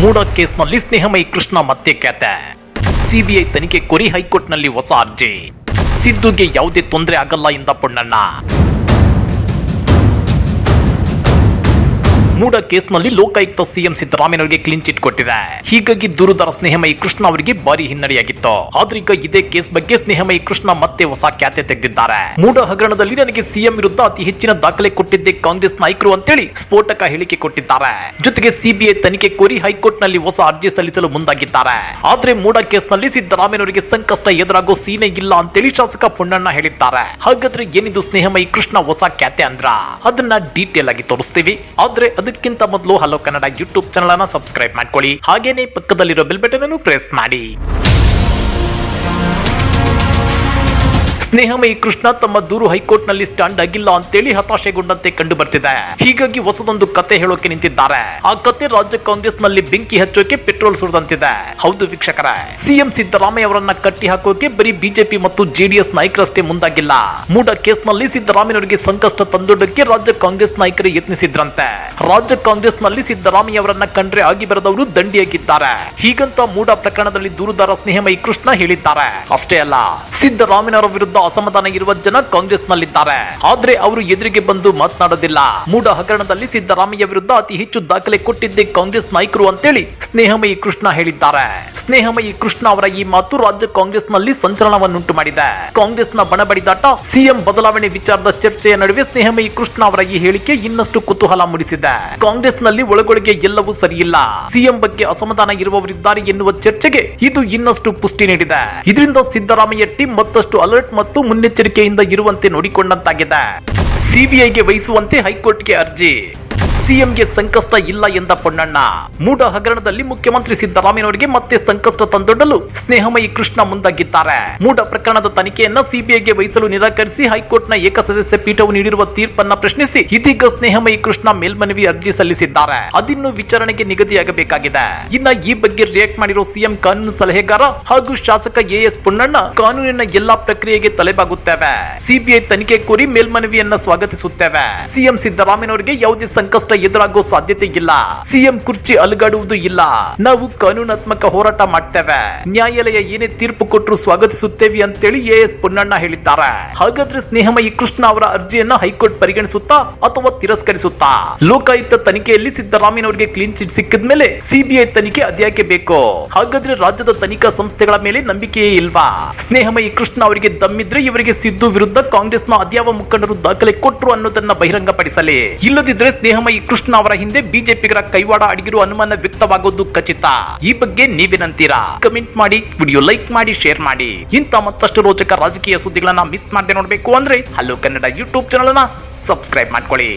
ಮೂಡ ಕೇಸ್ನಲ್ಲಿ ಸ್ನೇಹಮಯಿ ಕೃಷ್ಣ ಮತ್ತೆ ಖ್ಯಾತೆ ಸಿಬಿಐ ತನಿಖೆ ಕೋರಿ ಹೈಕೋರ್ಟ್ನಲ್ಲಿ ಹೊಸ ಅರ್ಜಿ. ಸಿದ್ದುಗೆ ಯಾವುದೇ ತೊಂದರೆ ಆಗಲ್ಲ ಎಂದ ಪೊನ್ನಣ್ಣ. ಮೂಡ ಕೇಸ್ನಲ್ಲಿ ಲೋಕಾಯುಕ್ತ ಸಿಎಂ ಸಿದ್ದರಾಮಯ್ಯನವರಿಗೆ ಕ್ಲೀನ್ ಚಿಟ್ ಕೊಟ್ಟಿದೆ. ಹೀಗಾಗಿ ದೂರುದಾರ ಸ್ನೇಹಮಯಿ ಕೃಷ್ಣ ಅವರಿಗೆ ಭಾರಿ ಹಿನ್ನಡೆಯಾಗಿತ್ತು. ಆದ್ರೆ ಈಗ ಇದೇ ಕೇಸ್ ಬಗ್ಗೆ ಸ್ನೇಹಮಯಿ ಕೃಷ್ಣ ಮತ್ತೆ ಹೊಸ ಖ್ಯಾತೆ ತೆಗೆದಿದ್ದಾರೆ. ಮೂಡ ಹಗರಣದಲ್ಲಿ ನನಗೆ ಸಿಎಂ ವಿರುದ್ಧ ಅತಿ ಹೆಚ್ಚಿನ ದಾಖಲೆ ಕೊಟ್ಟಿದ್ದೆ ಕಾಂಗ್ರೆಸ್ ನಾಯಕರು ಅಂತೇಳಿ ಸ್ಫೋಟಕ ಹೇಳಿಕೆ ಕೊಟ್ಟಿದ್ದಾರೆ. ಜೊತೆಗೆ ಸಿಬಿಐ ತನಿಖೆ ಕೋರಿ ಹೈಕೋರ್ಟ್ನಲ್ಲಿ ಹೊಸ ಅರ್ಜಿ ಸಲ್ಲಿಸಲು ಮುಂದಾಗಿದ್ದಾರೆ. ಆದ್ರೆ ಮೂಡ ಕೇಸ್ನಲ್ಲಿ ಸಿದ್ದರಾಮಯ್ಯನವರಿಗೆ ಸಂಕಷ್ಟ ಎದುರಾಗೋ ಸೀನೆ ಇಲ್ಲ ಅಂತೇಳಿ ಶಾಸಕ ಪುಣ್ಣಣ್ಣ ಹೇಳಿದ್ದಾರೆ. ಹಾಗಾದ್ರೆ ಏನಿದು ಸ್ನೇಹಮಯಿ ಕೃಷ್ಣ ಹೊಸ ಖ್ಯಾತೆ ಅಂದ್ರ? ಅದನ್ನ ಡೀಟೇಲ್ ಆಗಿ ತೋರಿಸ್ತೀವಿ. ಆದ್ರೆ ಅದಕ್ಕಿಂತ ಮೊದಲು ಹಲೋ ಕನ್ನಡ ಯೂಟ್ಯೂಬ್ ಚಾನಲ್ ಅನ್ನ ಸಬ್ಸ್ಕ್ರೈಬ್ ಮಾಡ್ಕೊಳ್ಳಿ. ಹಾಗೇನೆ ಪಕ್ಕದಲ್ಲಿರೋ ಬೆಲ್ ಬಟನ್ ಅನ್ನು ಪ್ರೆಸ್ ಮಾಡಿ. ಸ್ನೇಹಮಯಿ ಕೃಷ್ಣ ತಮ್ಮ ದೂರು ಹೈಕೋರ್ಟ್ನಲ್ಲಿ ಸ್ಟ್ಯಾಂಡ್ ಆಗಿಲ್ಲ ಅಂತೇಳಿ ಹತಾಶೆಗೊಂಡಂತೆ ಕಂಡು ಬರ್ತಿದೆ. ಹೀಗಾಗಿ ಹೊಸದೊಂದು ಕತೆ ಹೇಳೋಕೆ ನಿಂತಿದ್ದಾರೆ. ಆ ಕತೆ ರಾಜ್ಯ ಕಾಂಗ್ರೆಸ್ನಲ್ಲಿ ಬೆಂಕಿ ಹಚ್ಚೋಕೆ ಪೆಟ್ರೋಲ್ ಸುರಿದಂತಿದೆ. ಹೌದು ವೀಕ್ಷಕರ, ಸಿಎಂ ಸಿದ್ದರಾಮಯ್ಯ ಅವರನ್ನ ಕಟ್ಟಿ ಹಾಕೋಕೆ ಬರೀ ಬಿಜೆಪಿ ಮತ್ತು ಜೆಡಿಎಸ್ ನಾಯಕರಷ್ಟೇ ಮುಂದಾಗಿಲ್ಲ. ಮೂಡ ಕೇಸ್ನಲ್ಲಿ ಸಿದ್ದರಾಮಯ್ಯನವರಿಗೆ ಸಂಕಷ್ಟ ತಂದೊಡ್ಡಕ್ಕೆ ರಾಜ್ಯ ಕಾಂಗ್ರೆಸ್ ನಾಯಕರು ಯತ್ನಿಸಿದ್ರಂತೆ. ರಾಜ್ಯ ಕಾಂಗ್ರೆಸ್ನಲ್ಲಿ ಸಿದ್ದರಾಮಯ್ಯ ಅವರನ್ನ ಕಂಡ್ರೆ ಆಗಿ ಬರೆದವರು ದಂಡಿಯಾಗಿದ್ದಾರೆ. ಹೀಗಂತ ಮೂಡ ಪ್ರಕರಣದಲ್ಲಿ ದೂರುದಾರ ಸ್ನೇಹಮಯಿ ಕೃಷ್ಣ ಹೇಳಿದ್ದಾರೆ. ಅಷ್ಟೇ ಅಲ್ಲ, ಸಿದ್ದರಾಮಯ್ಯನವರ ವಿರುದ್ಧ ಅಸಮಾಧಾನ ಇರುವ ಜನ ಕಾಂಗ್ರೆಸ್ ನಲ್ಲಿದ್ದಾರೆ ಆದ್ರೆ ಅವರು ಎದುರಿಗೆ ಬಂದು ಮಾತನಾಡೋದಿಲ್ಲ. ಮೂಡ ಹಗರಣದಲ್ಲಿ ಸಿದ್ದರಾಮಯ್ಯ ವಿರುದ್ಧ ಅತಿ ಹೆಚ್ಚು ದಾಖಲೆ ಕೊಟ್ಟಿದ್ದೆ ಕಾಂಗ್ರೆಸ್ ನಾಯಕರು ಅಂತೇಳಿ ಸ್ನೇಹಮಯಿ ಕೃಷ್ಣ ಹೇಳಿದ್ದಾರೆ. ಸ್ನೇಹಮಯಿ ಕೃಷ್ಣ ಅವರ ಈ ಮಾತು ರಾಜ್ಯ ಕಾಂಗ್ರೆಸ್ನಲ್ಲಿ ಸಂಚಲನವನ್ನುಂಟು ಮಾಡಿದೆ ಕಾಂಗ್ರೆಸ್ನ ಬಣಬಡಿದಾಟ, ಸಿಎಂ ಬದಲಾವಣೆ ವಿಚಾರದ ಚರ್ಚೆಯ ನಡುವೆ ಸ್ನೇಹಮಯಿ ಕೃಷ್ಣ ಅವರ ಈ ಹೇಳಿಕೆ ಇನ್ನಷ್ಟು ಕುತೂಹಲ ಮೂಡಿಸಿದೆ. ಕಾಂಗ್ರೆಸ್ನಲ್ಲಿ ಒಳಗೊಳಗೆ ಎಲ್ಲವೂ ಸರಿಯಿಲ್ಲ. ಸಿಎಂ ಬಗ್ಗೆ ಅಸಮಾಧಾನ ಇರುವವರಿದ್ದಾರೆ ಎನ್ನುವ ಚರ್ಚೆಗೆ ಇದು ಇನ್ನಷ್ಟು ಪುಷ್ಟಿ ನೀಡಿದೆ. ಇದರಿಂದ ಸಿದ್ದರಾಮಯ್ಯ ಟೀಮ್ ಮತ್ತಷ್ಟು ಅಲರ್ಟ್ ಮತ್ತು ಮುನ್ನೆಚ್ಚರಿಕೆಯಿಂದ ಇರುವಂತೆ ನೋಡಿಕೊಂಡಂತಾಗಿದೆ. ಸಿಬಿಐಗೆ ವಹಿಸುವಂತೆ ಹೈಕೋರ್ಟ್ಗೆ ಅರ್ಜಿ. ಸಿಎಂಗೆ ಸಂಕಷ್ಟ ಇಲ್ಲ ಎಂದ ಪೊನ್ನಣ್ಣ. ಮೂಡ ಹಗರಣದಲ್ಲಿ ಮುಖ್ಯಮಂತ್ರಿ ಸಿದ್ದರಾಮಯ್ಯನವರಿಗೆ ಮತ್ತೆ ಸಂಕಷ್ಟ ತಂದೊಡ್ಡಲು ಸ್ನೇಹಮಯಿ ಕೃಷ್ಣ ಮುಂದಾಗಿದ್ದಾರೆ. ಮೂಡ ಪ್ರಕರಣದ ತನಿಖೆಯನ್ನ ಸಿಬಿಐಗೆ ವಹಿಸಲು ನಿರಾಕರಿಸಿ ಹೈಕೋರ್ಟ್ನ ಏಕಸದಸ್ಯ ಪೀಠವು ನೀಡಿರುವ ತೀರ್ಪನ್ನ ಪ್ರಶ್ನಿಸಿ ಇದೀಗ ಸ್ನೇಹಮಯಿ ಕೃಷ್ಣ ಮೇಲ್ಮನವಿ ಅರ್ಜಿ ಸಲ್ಲಿಸಿದ್ದಾರೆ. ಅದಿನ್ನು ವಿಚಾರಣೆಗೆ ನಿಗದಿಯಾಗಬೇಕಾಗಿದೆ. ಇನ್ನ ಈ ಬಗ್ಗೆ ರಿಯಾಕ್ಟ್ ಮಾಡಿರುವ ಸಿಎಂ ಕಾನೂನು ಸಲಹೆಗಾರ ಹಾಗೂ ಶಾಸಕ ಎಎಸ್ ಪುಣ್ಣಣ್ಣ ಕಾನೂನಿನ ಎಲ್ಲಾ ಪ್ರಕ್ರಿಯೆಗೆ ತಲೆಬಾಗುತ್ತೇವೆ. ಸಿಬಿಐ ತನಿಖೆ ಕೋರಿ ಮೇಲ್ಮನವಿಯನ್ನ ಸ್ವಾಗತಿಸುತ್ತೇವೆ. ಸಿಎಂ ಸಿದ್ದರಾಮಯ್ಯನವರಿಗೆ ಯಾವುದೇ ಸಂಕಷ್ಟ ಎದುರಾಗೋ ಸಾಧ್ಯತೆ ಇಲ್ಲ ಸಿಎಂ ಕುರ್ಚಿ ಅಲುಗಾಡುವುದು ಇಲ್ಲ. ನಾವು ಕಾನೂನಾತ್ಮಕ ಹೋರಾಟ ಮಾಡ್ತೇವೆ. ನ್ಯಾಯಾಲಯ ಏನೇ ತೀರ್ಪು ಕೊಟ್ಟರು ಸ್ವಾಗತಿಸುತ್ತೇವೆ ಅಂತೇಳಿ ಎಎಸ್ ಪೊನ್ನಣ್ಣ ಹೇಳಿದ್ದಾರೆ. ಹಾಗಾದ್ರೆ ಸ್ನೇಹಮಯಿ ಕೃಷ್ಣ ಅವರ ಅರ್ಜಿಯನ್ನ ಹೈಕೋರ್ಟ್ ಪರಿಗಣಿಸುತ್ತಾ ಅಥವಾ ತಿರಸ್ಕರಿಸುತ್ತಾ? ಲೋಕಾಯುಕ್ತ ತನಿಖೆಯಲ್ಲಿ ಸಿದ್ದರಾಮಯ್ಯನವರಿಗೆ ಕ್ಲೀನ್ ಚಿಟ್ ಸಿಕ್ಕಿದ ಮೇಲೆ ಸಿಬಿಐ ತನಿಖೆ ಅದ್ಯಾಕೆ ಬೇಕು? ಹಾಗಾದ್ರೆ ರಾಜ್ಯದ ತನಿಖಾ ಸಂಸ್ಥೆಗಳ ಮೇಲೆ ನಂಬಿಕೆಯೇ ಇಲ್ವಾ? ಸ್ನೇಹಮಯಿ ಕೃಷ್ಣ ಅವರಿಗೆ ದಮ್ಮಿದ್ರೆ ಇವರಿಗೆ ಸಿದ್ದು ವಿರುದ್ಧ ಕಾಂಗ್ರೆಸ್ನ ಅದ್ಯಾವ ಮುಖಂಡರು ದಾಖಲೆ ಕೊಟ್ಟರು ಅನ್ನೋದನ್ನ ಬಹಿರಂಗಪಡಿಸಲಿ. ಇಲ್ಲದಿದ್ರೆ ಸ್ನೇಹಮಯಿ ಕೃಷ್ಣ ಅವರ ಹಿಂದೆ ಬಿಜೆಪಿಗರ ಕೈವಾಡ ಅಡಗಿರುವ ಅನುಮಾನ ವ್ಯಕ್ತವಾಗೋದು ಖಚಿತ. ಈ ಬಗ್ಗೆ ನೀವೇನಂತೀರಾ? ಕಮೆಂಟ್ ಮಾಡಿ ವಿಡಿಯೋ ಲೈಕ್ ಮಾಡಿ ಶೇರ್ ಮಾಡಿ. ಇಂಥ ಮತ್ತಷ್ಟು ರೋಚಕ ರಾಜಕೀಯ ಸುದ್ದಿಗಳನ್ನ ಮಿಸ್ ಮಾಡದೆ ನೋಡಬೇಕು ಅಂದ್ರೆ hello Kannada YouTube channel subscribe ಮಾಡ್ಕೊಳ್ಳಿ.